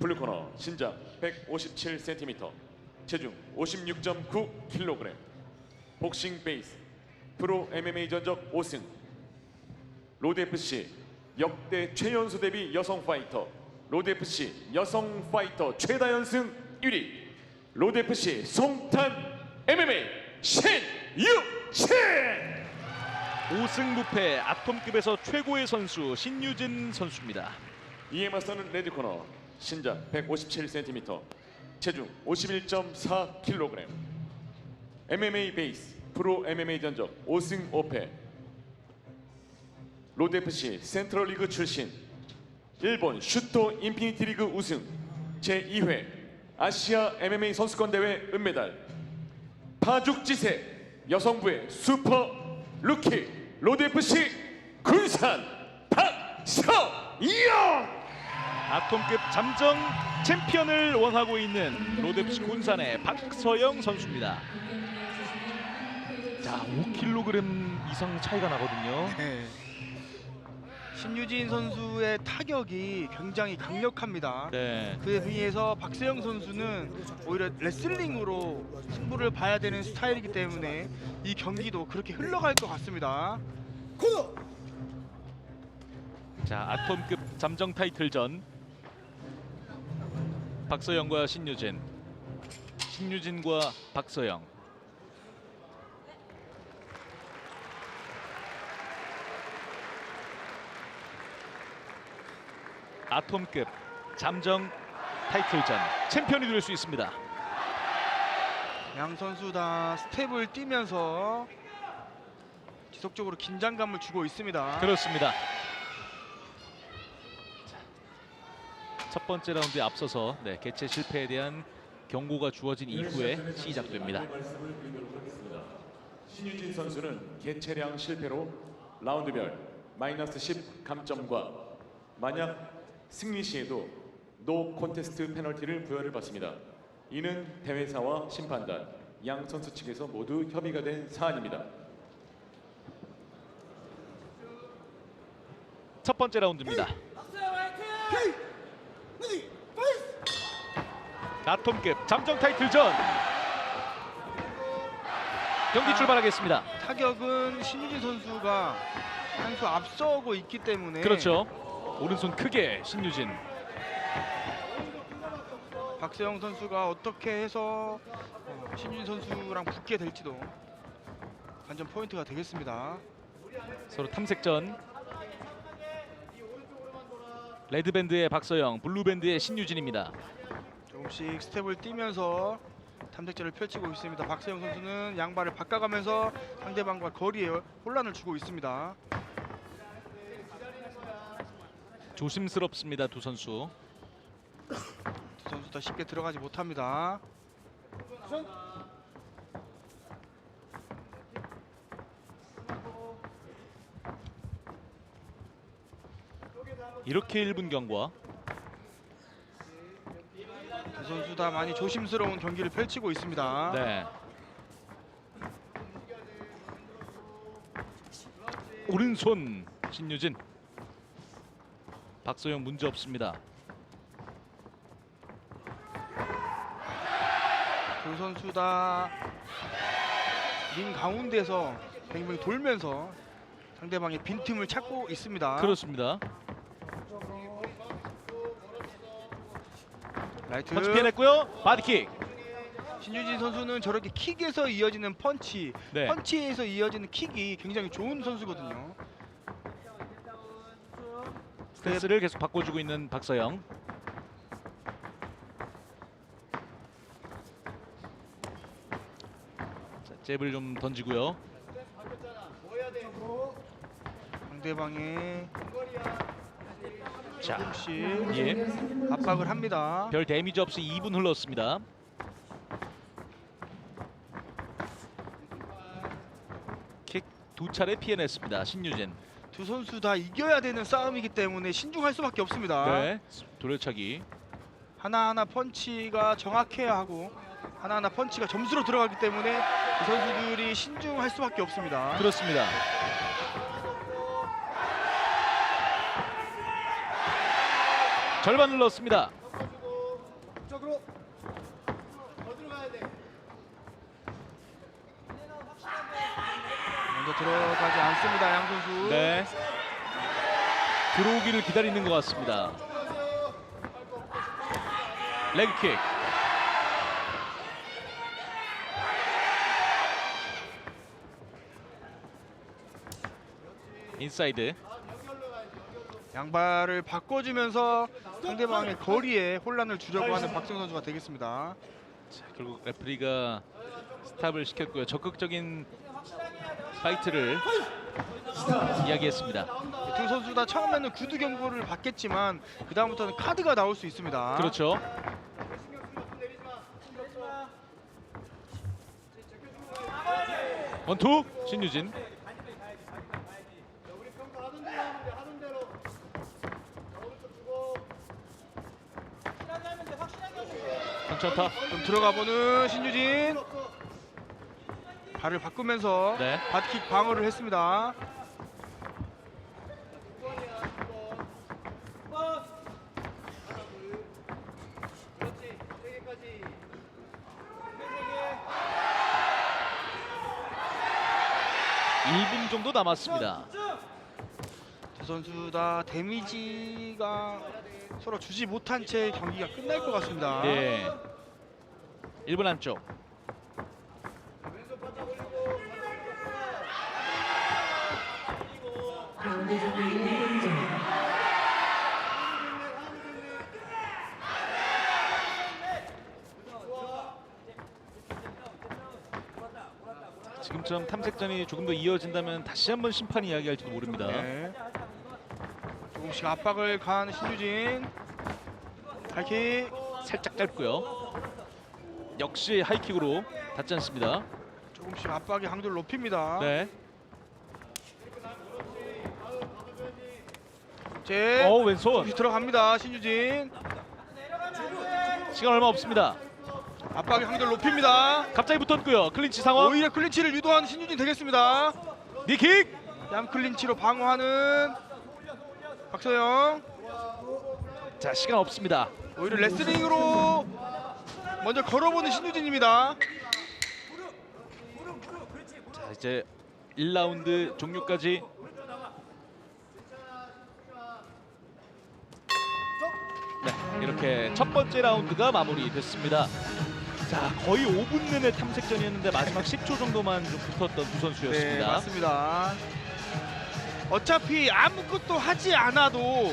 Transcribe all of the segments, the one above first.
블루코너 신장 157cm 체중 56.9kg 복싱 베이스 프로 MMA 전적 5승 로드 FC 역대 최연소 대비 여성 파이터 로드 FC 여성 파이터 최다 연승 1위 로드 FC 송탄 MMA 신유진 5승 무패 아톰급에서 최고의 선수 신유진 선수입니다. 이에 맞서는 레드코너 신장 157cm 체중 51.4kg MMA 베이스 프로 MMA 전적 5승 5패. 로드FC 센트럴리그 출신 일본 슈토 인피니티 리그 우승 제2회 아시아 MMA 선수권 대회 은메달. 파죽지세 여성부의 슈퍼 루키 로드FC 군산 박서영 아톰급 잠정 챔피언을 원하고 있는 로드FC 군산의 박서영 선수입니다. 자, 5kg 이상 차이가 나거든요. 네. 신유진 선수의 타격이 굉장히 강력합니다. 네. 그에 비해서 박세영 선수는 오히려 레슬링으로 승부를 봐야 되는 스타일이기 때문에 이 경기도 그렇게 흘러갈 것 같습니다. 자, 아톰급 잠정 타이틀전 박서영과 신유진, 신유진과 박서영. 아톰급 잠정 타이틀전 챔피언이 될 수 있습니다. 양 선수 다 스텝을 뛰면서 지속적으로 긴장감을 주고 있습니다. 그렇습니다. 첫 번째 라운드에 앞서서 네, 개최 실패에 대한 경고가 주어진 이후에 시작됩니다. 신유진 선수는 개체량 실패로 라운드별 마이너스 10 감점과 만약 승리 시에도 노 콘테스트 페널티를 부여를 받습니다. 이는 대회사와 심판단 양 선수 측에서 모두 협의가 된 사안입니다. 첫 번째 라운드입니다. 아톰급 잠정 타이틀전 경기 출발하겠습니다. 타격은 신유진 선수가 한 수 앞서고 있기 때문에 그렇죠. 오른손 크게 신유진. 박세영 선수가 어떻게 해서 어, 신유진 선수랑 붙게 될지도 관전 포인트가 되겠습니다. 서로 탐색전. 레드밴드의 박서영, 블루밴드의 신유진입니다. 조금씩 스텝을 뛰면서 탐색전을 펼치고 있습니다. 박세영 선수는 양발을 바꿔가면서 상대방과 거리에 혼란을 주고 있습니다. 조심스럽습니다 두 선수. 두 선수 다 쉽게 들어가지 못합니다. 이렇게 1분 경과. 두 선수 다 많이 조심스러운 경기를 펼치고 있습니다. 네. 오른손 신유진. 박소영 문제 없습니다. 두 선수 다링 가운데서 뱅뱅 돌면서 상대방의 빈틈을 찾고 있습니다. 그렇습니다. 라이트 펀치 피해냈고요. 바디킥. 신유진 선수는 저렇게 킥에서 이어지는 펀치, 네. 펀치에서 이어지는 킥이 굉장히 좋은 선수거든요. 스탠스를 계속 바꿔주고 있는 박서영. 자, 잽을 좀 던지고요. 상대방의 자, 조금씩 예. 압박을 합니다. 별 데미지 없이 2분 흘렀습니다. 킥 두 차례 피해냈습니다. 신유진. 두 선수 다 이겨야 되는 싸움이기 때문에 신중할 수밖에 없습니다. 네. 돌려차기. 하나하나 펀치가 정확해야 하고 하나하나 펀치가 점수로 들어가기 때문에 이 선수들이 신중할 수밖에 없습니다. 그렇습니다. 절반 흘렀습니다. 먼저 들어가지 않습니다. 양 선수. 네. 들어오기를 기다리는 것 같습니다. 레그킥. 인사이드. 양발을 바꿔주면서 상대방의 거리에 혼란을 주려고 하는 박세웅 선수가 되겠습니다. 자, 결국 레프리가 스탑을 시켰고요. 적극적인 파이트를 이야기했습니다. 두 선수 다 처음에는 구두 경고를 받겠지만 그 다음부터는 카드가 나올 수 있습니다. 그렇죠. 원투 신유진. 천천타. 좀 들어가 보는 신유진. 발을 바꾸면서 네. 바킥 방어를 했습니다. 일분 정도 남았습니다. 두 선수 다 데미지가 서로 주지 못한 채 경기가 끝날 것 같습니다. 네. 1분 안쪽. 지금처럼 탐색전이 조금 더 이어진다면 다시 한번 심판이 이야기할지도 모릅니다. 네. 조금씩 압박을 가하는 신유진. 하이킥. 살짝 짧고요. 역시 하이킥으로 닿지 않습니다. 조금씩 압박의 강도를 높입니다. 네. 제 어 왼손. 들어갑니다. 신유진. 시간 얼마 없습니다. 압박의 강도를 높입니다. 갑자기 붙었고요. 클린치 상황. 오히려 클린치를 유도하는 신유진 되겠습니다. 니킥. 양 클린치로 방어하는 박서영. 자 시간 없습니다. 오히려 레슬링으로 먼저 걸어보는 신유진입니다. 자 이제 1라운드 종료까지 네 이렇게 첫 번째 라운드가 마무리됐습니다. 자 거의 5분 내내 탐색전이었는데 마지막 10초 정도만 좀 붙었던 두 네, 선수였습니다. 맞습니다. 어차피 아무것도 하지 않아도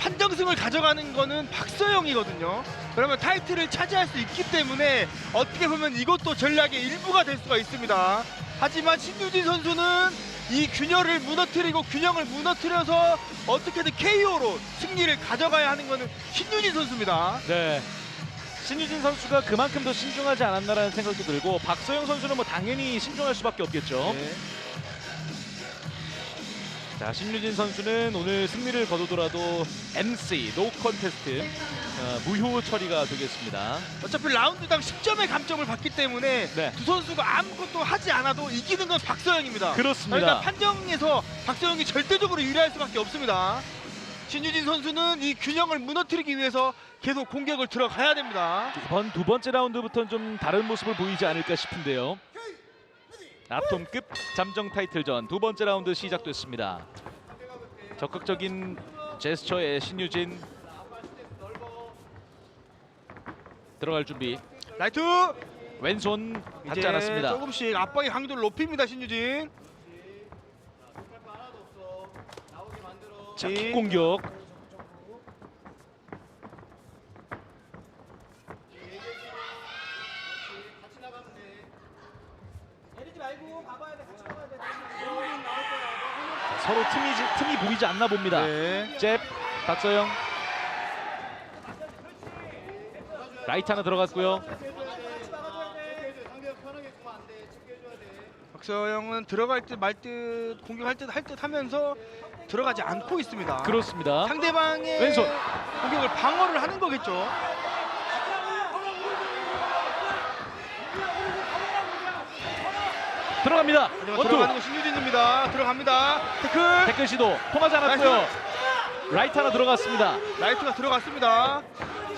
판정승을 가져가는 거는 박서영이거든요. 그러면 타이틀을 차지할 수 있기 때문에 어떻게 보면 이것도 전략의 일부가 될 수가 있습니다. 하지만 신유진 선수는 이 균열을 무너뜨리고 균형을 무너뜨려서 어떻게든 KO로 승리를 가져가야 하는 거는 신유진 선수입니다. 네. 신유진 선수가 그만큼 더 신중하지 않았나라는 생각도 들고 박서영 선수는 뭐 당연히 신중할 수밖에 없겠죠. 네. 자 신유진 선수는 오늘 승리를 거두더라도 MC 노 컨테스트 어, 무효 처리가 되겠습니다. 어차피 라운드당 10점의 감점을 받기 때문에 네. 두 선수가 아무것도 하지 않아도 이기는 건 박서영입니다. 그렇습니다. 그러니까 판정에서 박서영이 절대적으로 유리할 수밖에 없습니다. 신유진 선수는 이 균형을 무너뜨리기 위해서 계속 공격을 들어가야 됩니다. 이번 두 번째 라운드부터는 좀 다른 모습을 보이지 않을까 싶은데요. 아톰급 잠정 타이틀전 두 번째 라운드 시작됐습니다. 적극적인 제스처의 신유진 들어갈 준비. 라이트 왼손 이제 않았습니다. 조금씩 압박의 강도를 높입니다. 신유진. 자, 킥 공격. 자, 서로 틈이 틈이 보이지 않나 봅니다. 네. 잽 박서영 라이트 하나 들어갔고요. 박서영은 들어갈 듯 말 듯 공격할 듯 할 듯 하면서 들어가지 않고 있습니다. 그렇습니다. 상대방의 왼손. 공격을 방어를 하는 거겠죠. 들어갑니다. 하지만 원투 들어가는 건 신유진입니다. 들어갑니다. 태클. 태클 시도 통하지 않았고요. 라이트 하나 들어갔습니다. 라이트가 들어갔습니다.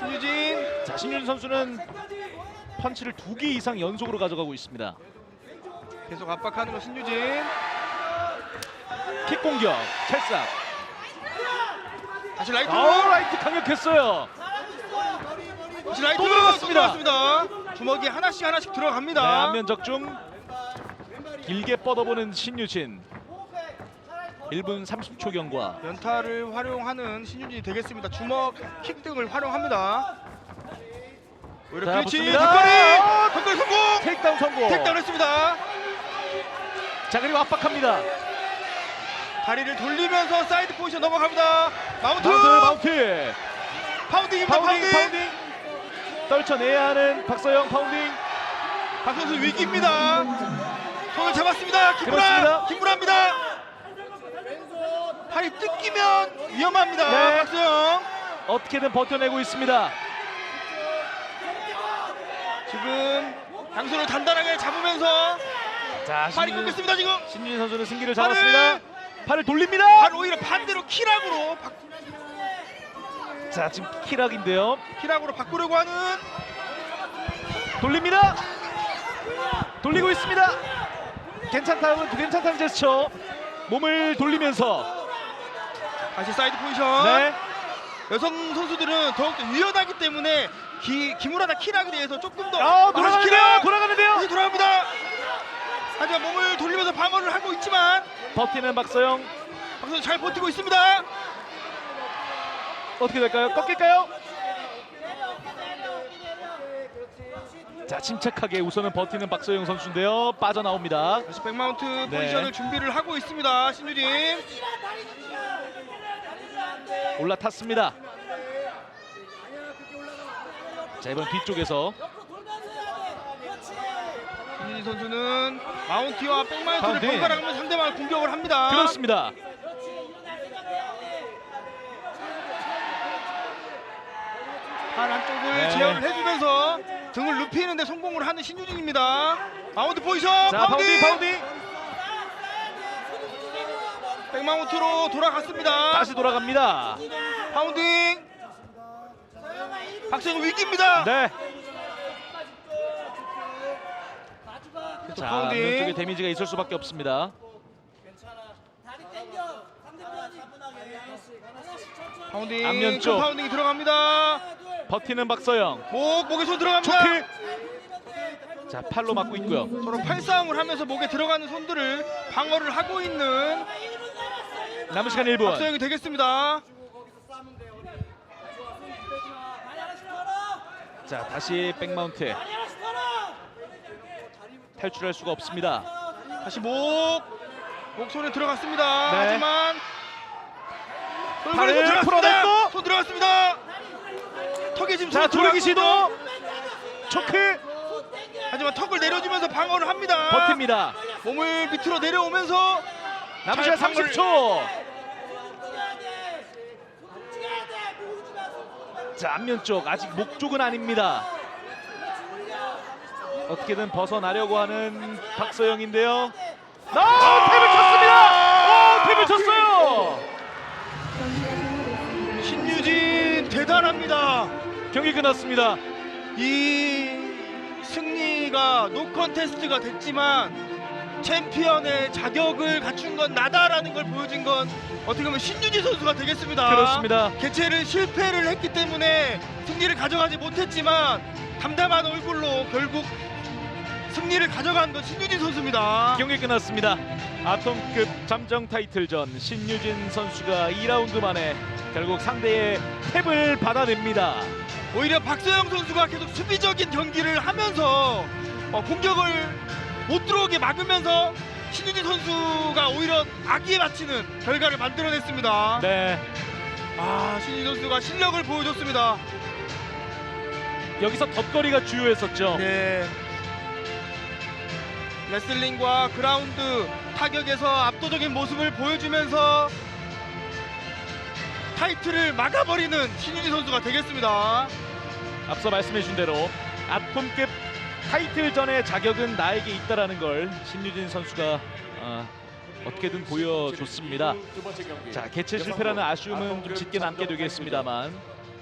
신유진 자, 신윤 선수는 펀치를 두 개 이상 연속으로 가져가고 있습니다. 계속 압박하는 거 신유진 킥 공격, 찰싹. 다시 라이트 어, 라이트 강력했어요. 다시 라이트 또 들어갔습니다. 들어갔습니다. 주먹이 하나씩 하나씩 네, 들어갑니다. 안면 적중. 길게 뻗어보는 신유진. 1분 30초 경과. 연타를 활용하는 신유진이 되겠습니다. 주먹, 킥 등을 활용합니다. 오히려 자, 클리치 붙습니다. 턱걸이 턱걸이 성공 테이크다운 성공. 택다운 했습니다. 자, 그리고 압박합니다. 다리를 돌리면서 사이드 포지션 넘어갑니다. 마운트, 마운트, 마운트. 파운딩입니다. 파운딩, 파운딩. 파운딩. 떨쳐내야 하는 박서영 파운딩. 박선수 위기입니다. 손을 잡았습니다. 그렇습니다. 김구라, 김구라입니다. 팔이 뜯기면 위험합니다. 네. 박수영 어떻게든 버텨내고 있습니다. 지금 양손을 단단하게 잡으면서 자, 팔이 신유, 끊겼습니다. 지금 신유진 선수는 승기를 잡았습니다. 팔을 돌립니다. 발 오히려 반대로 키락으로 바, 자, 지금 키락인데요. 키락으로 바꾸려고 하는 돌립니다. 돌리고 있습니다. 괜찮다는 괜찮다는 제스처. 몸을 돌리면서 다시 사이드 포지션. 네. 여성 선수들은 더욱더 유연하기 때문에 기, 기무라나 키락에 대해서 조금 더 아, 돌아가는데요. 돌아가는데요. 다시 돌아갑니다. 하지만 몸을 돌리면서 방어를 하고 있지만 버티는 박서영. 박선수 잘 버티고 있습니다. 어떻게 될까요? 꺾일까요? 자, 침착하게 우선은 버티는 박서영 선수인데요. 빠져나옵니다. 다시 백마운트 네. 포지션을 준비를 하고 있습니다. 신유진. 올라탔습니다. 자, 이번 뒤쪽에서 신유진 선수는 마운티와 백마운트를. 번갈아 가면서 상대방을 공격을 합니다. 그렇습니다. 팔 한쪽을 네. 제어를 해주면서 등을 눕히는데 성공을 하는 신유진입니다. 마운트 포지션 자, 파운딩, 파운딩. 백마운트로 돌아갔습니다. 다시 돌아갑니다. 파운딩. 박성우 위기입니다. 네. 자, 파운딩. 왼쪽에 데미지가 있을 수밖에 없습니다. 파운딩. 앞면 큰 쪽. 파운딩이 들어갑니다. 버티는 박서영. 목 목에 손 들어갑니다. 초크. 자, 팔로 맞고 있고요. 서로 팔싸움을 하면서 목에 들어가는 손들을 방어를 하고 있는 남은 시간 1분. 박서영이 되겠습니다. 자, 다시 백마운트. 탈출할 수가 없습니다. 다시 목 목손에 들어갔습니다. 네. 하지만 팔을 손. 풀어냈고. 손 들어갔습니다. 턱에 지금 자, 손 조르기 들어갔고. 시도. 초크. 하지만 턱을 내려주면서 방어를 합니다. 버팁니다. 몸을 밑으로 내려오면서 남은 잘 시간 방어를- 30초. 자, 앞면 쪽 아직 목 쪽은 아닙니다. 어떻게든 벗어나려고 하는 박서영인데요. 아, 탭을 쳤습니다. 오, 탭을 쳤어요. 신유진 대단합니다. 경기 끝났습니다. 이 승리가 노 컨테스트가 됐지만 챔피언의 자격을 갖춘 건 나다라는 걸 보여준 건 어떻게 보면 신유진 선수가 되겠습니다. 그렇습니다. 개최를 실패를 했기 때문에 승리를 가져가지 못했지만 담담한 얼굴로 결국 승리를 가져간 건 신유진 선수입니다. 경기 끝났습니다. 아톰급 잠정 타이틀전 신유진 선수가 2라운드 만에 결국 상대의 탭을 받아냅니다. 오히려 박서영 선수가 계속 수비적인 경기를 하면서 어, 공격을 못 들어오게 막으면서 신유진 선수가 오히려 악기에 맞히는 결과를 만들어냈습니다. 네, 아 신유진 선수가 실력을 보여줬습니다. 여기서 덧거리가 주요했었죠. 네. 레슬링과 그라운드 타격에서 압도적인 모습을 보여주면서 타이틀을 막아버리는 신유진 선수가 되겠습니다. 앞서 말씀해 주신 대로 아톰급 타이틀전의 자격은 나에게 있다라는 걸 신유진 선수가 어, 어떻게든 보여줬습니다. 자 개최 실패라는 아쉬움은 좀 짙게 남게 되겠습니다만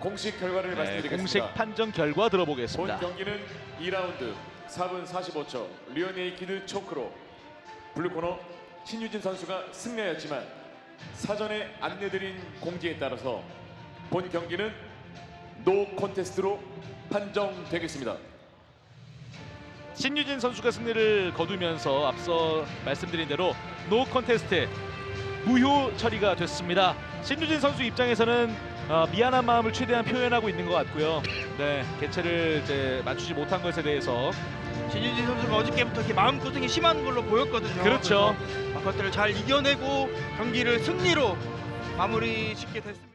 공식 결과를 네, 말씀드리겠습니다. 공식 판정 결과 본 들어보겠습니다. 경기는 2라운드 4분 45초 리오네이키드 초크로 블루코너 신유진 선수가 승리하였지만 사전에 안내드린 공지에 따라서 본 경기는 노 콘테스트로 판정되겠습니다. 신유진 선수가 승리를 거두면서 앞서 말씀드린 대로 노 컨테스트 무효 처리가 됐습니다. 신유진 선수 입장에서는 어, 미안한 마음을 최대한 표현하고 있는 것 같고요. 네, 개체를 이제 맞추지 못한 것에 대해서 신유진 선수가 어저께부터 이렇게 마음 고생이 심한 걸로 보였거든요. 그렇죠. 그래서 그것들을 잘 이겨내고 경기를 승리로 마무리 짓게 됐습니다.